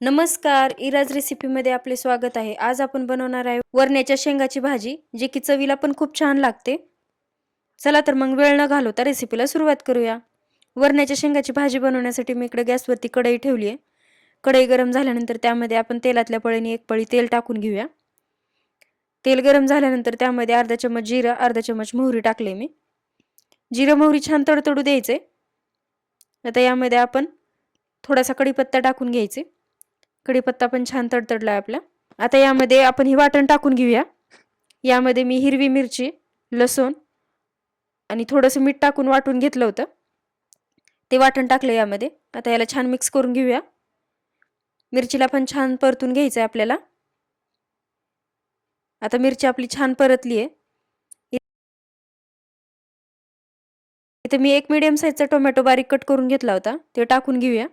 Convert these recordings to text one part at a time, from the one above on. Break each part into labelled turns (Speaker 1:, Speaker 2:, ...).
Speaker 1: नमस्कार इराज रेसिपीमध्ये आपले स्वागत आहे. आज आपण बनवणार आहे वरण्याच्या शेंगाची भाजी जी की चवीला पण खूप छान लागते. चला तर मग वेळ न घालवता रेसिपीला सुरुवात करूया. वरण्याच्या शेंगाची भाजी बनवण्यासाठी मी इकडे गॅसवरती कढई ठेवली आहे. कढई गरम झाल्यानंतर त्यामध्ये आपण तेलातल्या पळीने एक पळी तेल टाकून घेऊया. तेल गरम झाल्यानंतर त्यामध्ये अर्धा चमच जिरं अर्धा चमच मोहरी टाकले मी. जिरं मोहरी छान तडतडू द्यायचे. आता यामध्ये आपण थोडासा कढीपत्ता टाकून घ्यायचे. कढीपत्ता पण छान तडतडला आहे आपला. आता यामध्ये आपण ही वाटण टाकून घेऊया. यामध्ये मी हिरवी मिरची लसूण आणि थोडंसं मीठ टाकून वाटून घेतलं होतं. ते वाटण टाकलं यामध्ये. आता याला छान मिक्स करून घेऊया. मिरचीला पण छान परतून घ्यायचं आहे आपल्याला. आता मिरची आपली छान परतली आहे इथे मी एक मिडियम साईजचा टोमॅटो बारीक कट करून घेतला होता. ते टाकून घेऊया.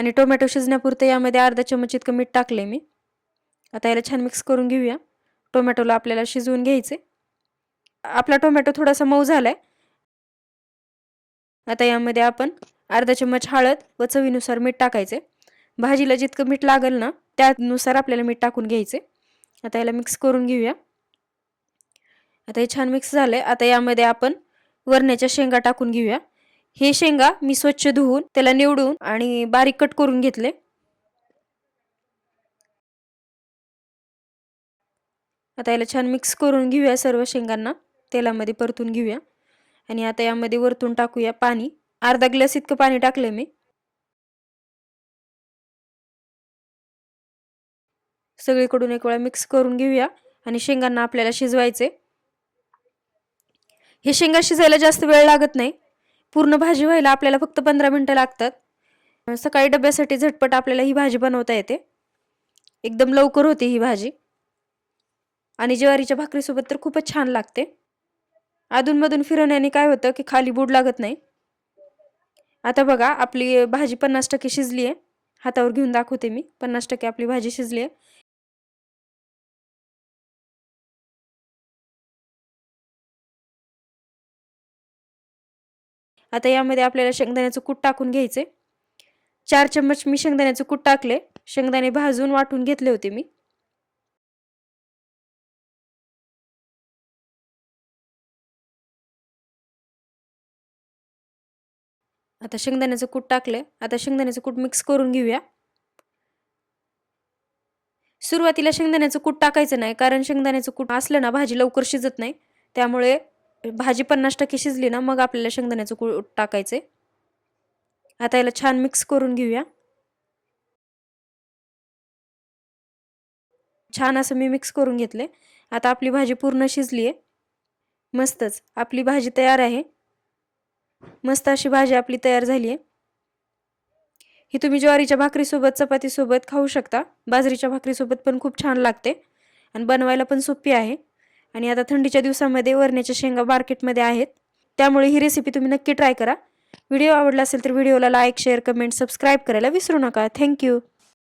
Speaker 1: आणि टोमॅटो शिजण्यापुरतं यामध्ये अर्धा चमच इतकं मीठ टाकले मी. आता याला छान मिक्स करून घेऊया. टोमॅटोला आपल्याला शिजवून घ्यायचे आपला टोमॅटो थोडासा मऊ झालाय. आता यामध्ये आपण अर्धा चम्मच हळद व चवीनुसार मीठ टाकायचे भाजीला जितकं मीठ लागेल ना त्यानुसार आपल्याला मीठ टाकून घ्यायचे आता याला मिक्स करून घेऊया. आता हे छान मिक्स झालंय. आता यामध्ये आपण वरण्याच्या शेंगा टाकून घेऊया. हे शेंगा मी स्वच्छ धुवून त्याला निवडून आणि बारीक कट करून घेतले. आता याला छान मिक्स करून घेऊया सर्व शेंगांना. तेलामध्ये परतून घेऊया. आणि आता यामध्ये वरतून टाकूया पाणी. अर्धा ग्लास इतकं पाणी टाकलं मी. सगळीकडून एक वेळा मिक्स करून घेऊया आणि शेंगांना आपल्याला शिजवायचे हे शेंगा शिजायला जास्त वेळ लागत नाही. पूर्ण भाजी व्हायला आपल्याला फक्त पंधरा मिनटं लागतात. सकाळी डब्यासाठी झटपट आपल्याला ही भाजी बनवता येते. एकदम लवकर होते ही भाजी. आणि ज्वारीच्या भाकरीसोबत तर खूपच छान लागते. अधूनमधून फिरवण्याने काय होतं की खाली बूड लागत नाही. आता बघा आपली भाजी पन्नास टक्के शिजली आहे. हातावर घेऊन दाखवते मी. पन्नास टक्के आपली भाजी शिजली आहे. आता यामध्ये आपल्याला शेंगदाण्याचं कूट टाकून घ्यायचे चार चम्मच मी शेंगदाण्याचं कूट टाकले शेंगदाणे भाजून वाटून घेतले होते मी. आता शेंगदाण्याचं कूट टाकले आता शेंगदाण्याचं कूट मिक्स करून घेऊया. सुरुवातीला शेंगदाण्याचं कूट टाकायचं नाही कारण शेंगदाण्याचं कूट असलं ना भाजी लवकर शिजत नाही. त्यामुळे भाजी पन्नास टक्के शिजली ना मग आपल्याला शेंगदाण्याचं कूट टाकायचे आता याला छान मिक्स करून घेऊया. छान असं मी मिक्स करून घेतले आता आपली भाजी पूर्ण शिजली आहे मस्तच. आपली भाजी तयार आहे. मस्त अशी भाजी आपली तयार झाली आहे ही तुम्ही ज्वारीच्या भाकरीसोबत चपातीसोबत खाऊ शकता. बाजरीच्या भाकरीसोबत पण खूप छान लागते. आणि बनवायला पण सोपी आहे. आणि आता थंडीच्या दिवसामध्ये वरण्याच्या शेंगा मार्केटमध्ये आहेत. त्यामुळे ही रेसिपी तुम्ही नक्की ट्राय करा. व्हिडिओ आवडला असेल तर व्हिडिओला लाईक शेअर कमेंट सबस्क्राईब करायला विसरू नका. थँक्यू